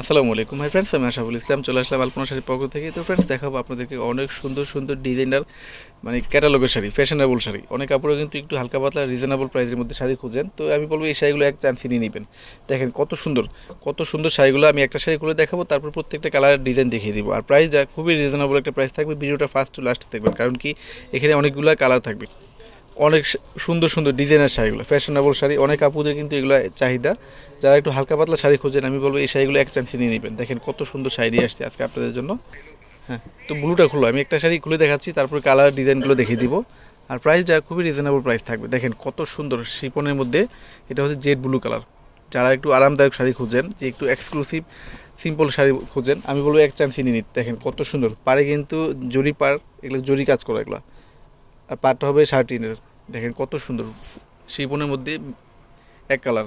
আসসালামু আলাইকুম। Hi friends আমি আশাফুল ইসলাম, চলে আসলাম আলপনা শাড়ির পক্ষ থেকে। তো ফ্রেন্ডস দেখাবো আপনাদেরকে অনেক সুন্দর সুন্দর ডিজাইনার মানে ক্যাটালগের শাড়ি ফ্যাশনেবল শাড়ি। অনেক কাপড়ে কিন্তু একটু হালকা পাতলা রিজনেবল প্রাইসের মধ্যে শাড়ি খুঁজেন। তো আমি বলব, এই শাড়িগুলো এক চান্স নিয়ে নেবেন। দেখেন কত সুন্দর কত সুন্দর শাড়িগুলো। আমি একটা শাড়ি খুলে দেখাবো, তারপর প্রত্যেকটা কালারের ডিজাইন দেখিয়ে দিব। আর প্রাইস যা, খুবই রিজনেবল একটা প্রাইস থাকবে। ভিডিওটা ফার্স্ট টু লাস্ট দেখবেন। কারণ কি, এখানে অনেকগুলো কালার থাকবে। অনেক সুন্দর সুন্দর ডিজাইনের শাড়িগুলো ফ্যাশনেবল শাড়ি, অনেক আপুদের কিন্তু এগুলো চাহিদা। যারা একটু হালকা পাতলা শাড়ি খোঁজেন, আমি বলব এই শাড়িগুলো এক চান্সে নিয়ে নেবেন। দেখেন কত সুন্দর শাড়ি আসছে আজকে আপনাদের জন্য। হ্যাঁ তো ব্লুটা খুলো আমি একটা শাড়ি খুলে দেখাচ্ছি, তারপর কালার ডিজাইনগুলো দেখিয়ে দিব। আর প্রাইসটা খুবই রিজনেবল প্রাইস থাকবে। দেখেন কত সুন্দর শিপনের মধ্যে, এটা হচ্ছে জেড ব্লু কালার যারা একটু আরামদায়ক শাড়ি খুঁজেন, যে একটু এক্সক্লুসিভ সিম্পল শাড়ি খুঁজেন, আমি বলব এক চান্স নিয়ে নিতে। দেখেন কত সুন্দর। পারে কিন্তু জরি পার এগুলো জরি কাজ করা এগুলো। আর পাটটা হবে শার্টিনের দেখেন কত সুন্দর শিপনের মধ্যে এক কালার।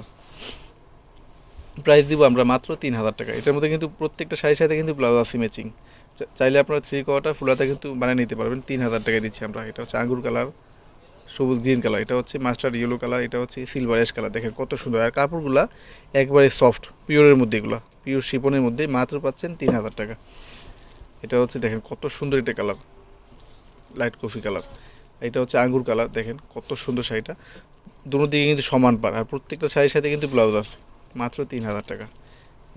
প্রাইস দিব আমরা মাত্র তিন হাজার টাকা। এটার মধ্যে কিন্তু প্রত্যেকটা শাড়ির সাথে কিন্তু ব্লাউজ আছে ম্যাচিং চাইলে আপনারা থ্রি কোয়ার্টার ফুলাতে কিন্তু বানিয়ে নিতে পারবেন। তিন হাজার টাকা দিচ্ছি আমরা। এটা হচ্ছে আঙ্গুর কালার, সবুজ গ্রিন কালার। এটা হচ্ছে মাস্টার্ড ইয়েলো কালার। এটা হচ্ছে সিলভার অ্যাশ কালার। দেখেন কত সুন্দর। আর কাপড়গুলা একবারে সফট পিওরের মধ্যে এগুলো। পিওর শিপনের মধ্যে মাত্র পাচ্ছেন তিন হাজার টাকা। এটা হচ্ছে দেখেন কত সুন্দর এটা কালার। Light coffee colour. এটা হচ্ছে আঙ্গুর কালার, দেখেন কত সুন্দর শাড়িটা। দুটো দিকে কিন্তু সমান পার আর প্রত্যেকটা শাড়ির সাথে কিন্তু ব্লাউজ আছে, মাত্র তিন হাজার টাকা।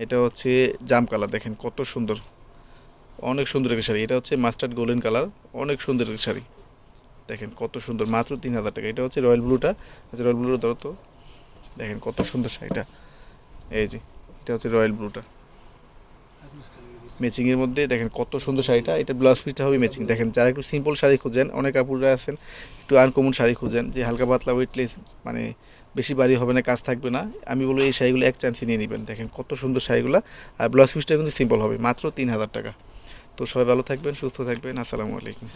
এটা হচ্ছে জাম কালার, দেখেন কত সুন্দর। অনেক সুন্দর একটা শাড়ি, এটা হচ্ছে মাস্টার্ড গোল্ডেন কালার, অনেক সুন্দর একটা শাড়ি। দেখেন কত সুন্দর, মাত্র তিন হাজার টাকা। এটা হচ্ছে রয়্যাল ব্লুটা আচ্ছা রয়্যাল ব্লুটা ধরো তো। দেখেন কত সুন্দর শাড়িটা। এই যে, এটা হচ্ছে রয়্যাল ব্লুটা। ম্যাচিংয়ের মধ্যে দেখেন কত সুন্দর শাড়িটা। এটা ব্লাউজ পিসটা হবে ম্যাচিং দেখেন যারা একটু সিম্পল শাড়ি খুঁজেন, অনেক আপুরা আছেন, একটু আনকমন শাড়ি খুঁজেন, যে হালকা পাতলা ওয়েটলেস মানে বেশি বাড়ি হবে না, কাজ থাকবে না। আমি বলব এই শাড়িগুলো এক চান্সই নিয়ে নেবেন। দেখেন কত সুন্দর শাড়িগুলো। আর ব্লাউজ পিসটা কিন্তু সিম্পল হবে, মাত্র তিন হাজার টাকা। তো সবাই ভালো থাকবেন, সুস্থ থাকবেন। আসসালামু আলাইকুম।